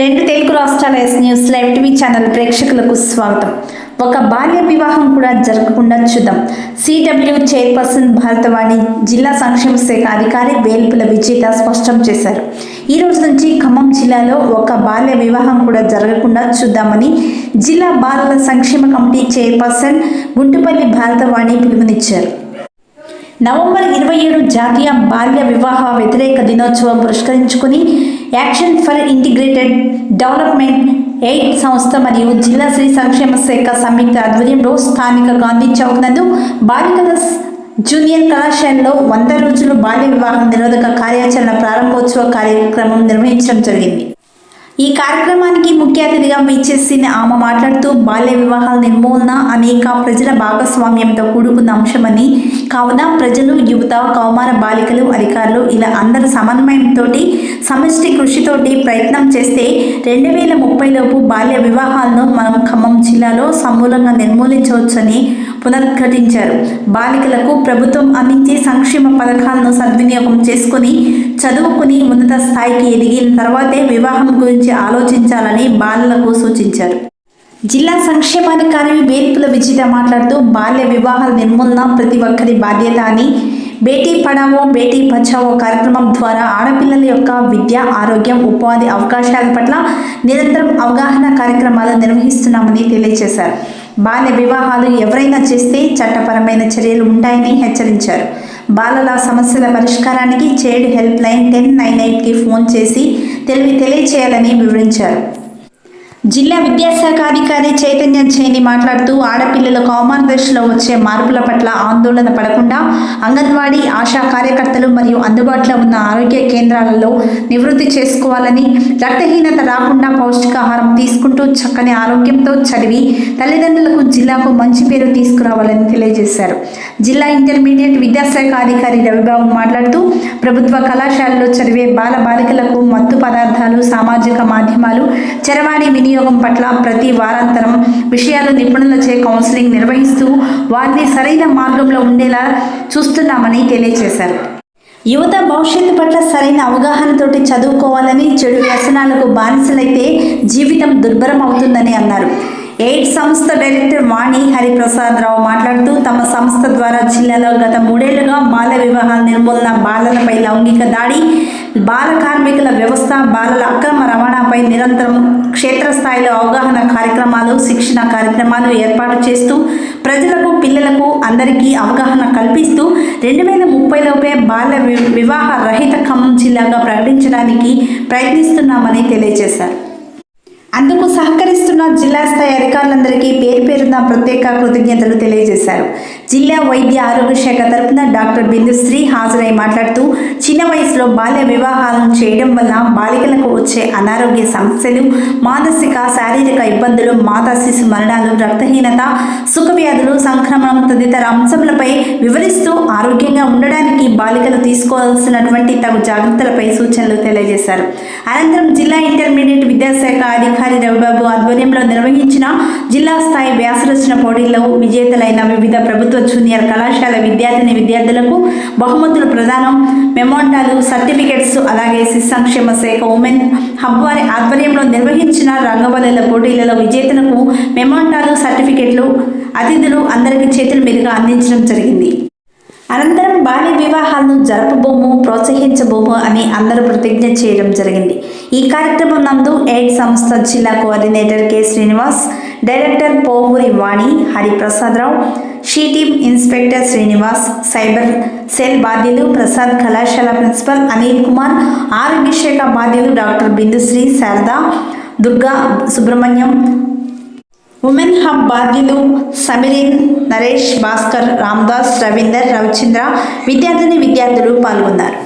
రెండు తెలుగు రాష్ట్రాల S news live TV channel ప్రేక్షకులకు స్వాగతం. ఒక బాల్య వివాహం కూడా జరగకుండా చూద్దాం. సిడబ్ల్యూ చైర్పర్సన్ భారతవాణి జిల్లా సంక్షేమ శాఖ అధికారి వేల్పుల విజేత స్పష్టం చేశారు. ఈ రోజు నుంచి ఖమ్మం జిల్లాలో ఒక బాల్య వివాహం కూడా జరగకుండా చూద్దామని జిల్లా బాలల సంక్షేమ కమిటీ చైర్పర్సన్ గుంటుపల్లి భారతవాణి పిలుపునిచ్చారు. నవంబర్ ఇరవై ఏడు జాతీయ బాల్య వివాహ వ్యతిరేక దినోత్సవం పురస్కరించుకుని action for integrated development aid సంస్థ మరియు జిల్లా శ్రీ సంక్షేమ శాఖ సంయుక్త ఆధ్వర్యంలో స్థానిక గాంధీ చౌక్ నందు బాలికల జూనియర్ కళాశాలలో వంద రోజులు బాల్య వివాహం నిరోధక కార్యాచరణ ప్రారంభోత్సవ కార్యక్రమం నిర్వహించడం జరిగింది. ఈ కార్యక్రమానికి ముఖ్య అతిథిగా విచ్చేసిన ఆమె మాట్లాడుతూ బాల్య వివాహాల నిర్మూలన అనేక ప్రజల భాగస్వామ్యంతో కూడుకున్న అంశమని. కావున ప్రజలు యువత కౌమార బాలికలు అధికారులు ఇలా అందరి సమన్వయంతో సమష్టి కృషితోటి ప్రయత్నం చేస్తే రెండు వేల ముప్పైలోపు బాల్య వివాహాలను మనం ఖమ్మం జిల్లాలో సమూలంగా నిర్మూలించవచ్చని పునరుద్ఘటించారు. బాలికలకు ప్రభుత్వం అందించే సంక్షేమ పథకాలను సద్వినియోగం చేసుకుని చదువుకుని ఉన్నత స్థాయికి ఎదిగిన తర్వాతే వివాహం గురించి ఆలోచించాలని బాలలకు సూచించారు. జిల్లా సంక్షేమాధికారి వేల్పుల విజిత మాట్లాడుతూ బాల్య వివాహాల నిర్మూలన ప్రతి ఒక్కరి బాధ్యత అని బేటీ పడావో బేటీ బచావో కార్యక్రమం ద్వారా ఆడపిల్లల యొక్క విద్య ఆరోగ్యం ఉపాధి అవకాశాల పట్ల నిరంతరం అవగాహన కార్యక్రమాలు నిర్వహిస్తున్నామని తెలియజేశారు. బాల్య వివాహాలు ఎవరైనా చేస్తే చట్టపరమైన చర్యలు ఉంటాయని హెచ్చరించారు. బాలల సమస్యల పరిష్కారానికి child help line ten nine ఎయిట్కి ఫోన్ చేసి తెలివి తెలియచేయాలని వివరించారు. జిల్లా విద్యాశాఖ అధికారి చైతన్య జైని మాట్లాడుతూ ఆడపిల్లల కౌమార దశలో వచ్చే మార్పుల పట్ల ఆందోళన పడకుండా అంగన్వాడీ ఆశా కార్యకర్తలు మరియు అందుబాటులో ఉన్న ఆరోగ్య కేంద్రాలలో నివృత్తి చేసుకోవాలని రక్తహీనత రాకుండా పౌష్టికాహారం తీసుకుంటూ చక్కని ఆరోగ్యంతో చదివి తల్లిదండ్రులకు జిల్లాకు మంచి పేరు తీసుకురావాలని తెలియజేశారు. జిల్లా ఇంటర్మీడియట్ విద్యాశాఖ అధికారి రవిబాబు మాట్లాడుతూ ప్రభుత్వ కళాశాలలో చదివే బాల బాలికలకు మత్తు పదార్థాలు సామాజిక మాధ్యమాలు చరవాణి విని వినియోగం పట్ల ప్రతి వారాంతరం విషయాలు నిపుణులచే కౌన్సిలింగ్ నిర్వహిస్తూ వారిని సరైన మార్గంలో ఉండేలా చూస్తున్నామని తెలియజేశారు యువత భవిష్యత్తు పట్ల సరైన అవగాహనతోటి చదువుకోవాలని చెడు వ్యసనాలకు బానిసలైతే జీవితం దుర్భరం అవుతుందని అన్నారు. ఎయిడ్ సంస్థ డైరెక్టర్ వాణి హరిప్రసాద్ రావు మాట్లాడుతూ తమ సంస్థ ద్వారా జిల్లాలో గత మూడేళ్ళుగా బాల వివాహాల నిర్మూలన బాలలపై లౌంగిక దాడి బాల కార్మికుల వ్యవస్థ బాలల అక్రమ రవాణాపై నిరంతరం క్షేత్రస్థాయిలో అవగాహన కార్యక్రమాలు శిక్షణ కార్యక్రమాలు ఏర్పాటు చేస్తూ ప్రజలకు పిల్లలకు అందరికీ అవగాహన కల్పిస్తూ రెండు వేల ముప్పైలోపే బాల్య వి- వివాహ రహిత ఖమ్మం జిల్లాగా ప్రకటించడానికి ప్రయత్నిస్తున్నామని తెలియజేశారు. అందుకు సహకరిస్తున్న జిల్లా స్థాయి అధికారులందరికీ పేరు పేరున ప్రత్యేక కృతజ్ఞతలు తెలియజేశారు. జిల్లా వైద్య ఆరోగ్య శాఖ తరపున డాక్టర్ బిందుశ్రీ హాజరై మాట్లాడుతూ చిన్న వయసులో బాల్య వివాహాలను చేయడం వల్ల బాలికలకు వచ్చే అనారోగ్య సమస్యలు మానసిక శారీరక ఇబ్బందులు మాతా శిశు మరణాలు రక్తహీనత సుఖవ్యాధులు సంక్రమణం తదితర అంశములపై వివరిస్తూ ఆరోగ్యంగా ఉండడానికి బాలికలు తీసుకోవాల్సినటువంటి తగు జాగ్రత్తలపై సూచనలు తెలియజేశారు. అనంతరం జిల్లా ఇంటర్మీడియట్ విద్యాశాఖ అధికారి రవిబాబు ఆధ్వర్యంలో నిర్వహించిన జిల్లా స్థాయి వ్యాసరచన పోటీల్లో విజేతలైన వివిధ ప్రభుత్వ జూనియర్ కళాశాల విద్యార్థిని విద్యార్థులకు బహుమతుల ప్రదానం మెమోంటాలు సర్టిఫికెట్స్ అలాగే శిశు సంక్షేమ శాఖ ఉమెన్ హబ్ వారి ఆధ్వర్యంలో నిర్వహించిన రంగవల్లుల పోటీలలో విజేతలకు మెమోంటాలు సర్టిఫికెట్లు అతిథులు అందరికీ చేతుల మీదుగా అందించడం జరిగింది. అనంతరం బాల్య వివాహాలను జరపబోము ప్రోత్సహించబోము అని అందరూ ప్రతిజ్ఞ చేయడం జరిగింది. ఈ కార్యక్రమం నందు ఎయిడ్ సంస్థ జిల్లా coordinator K Srinivas director Povuri Vani Hariprasadarao she team inspector Srinivas cyber cell బాధ్యులు ప్రసాద్ కళాశాల ప్రిన్సిపల్ అనిల్ కుమార్ ఆరోగ్య శాఖ బాధ్యులు doctor Bindusri Sharada Durga Subrahmanyam women hub బాధ్యులు సమీరిన్ నరేష్ భాస్కర్ రామ్దాస్ రవీందర్ రవిచంద్ర విద్యార్థిని విద్యార్థులు పాల్గొన్నారు.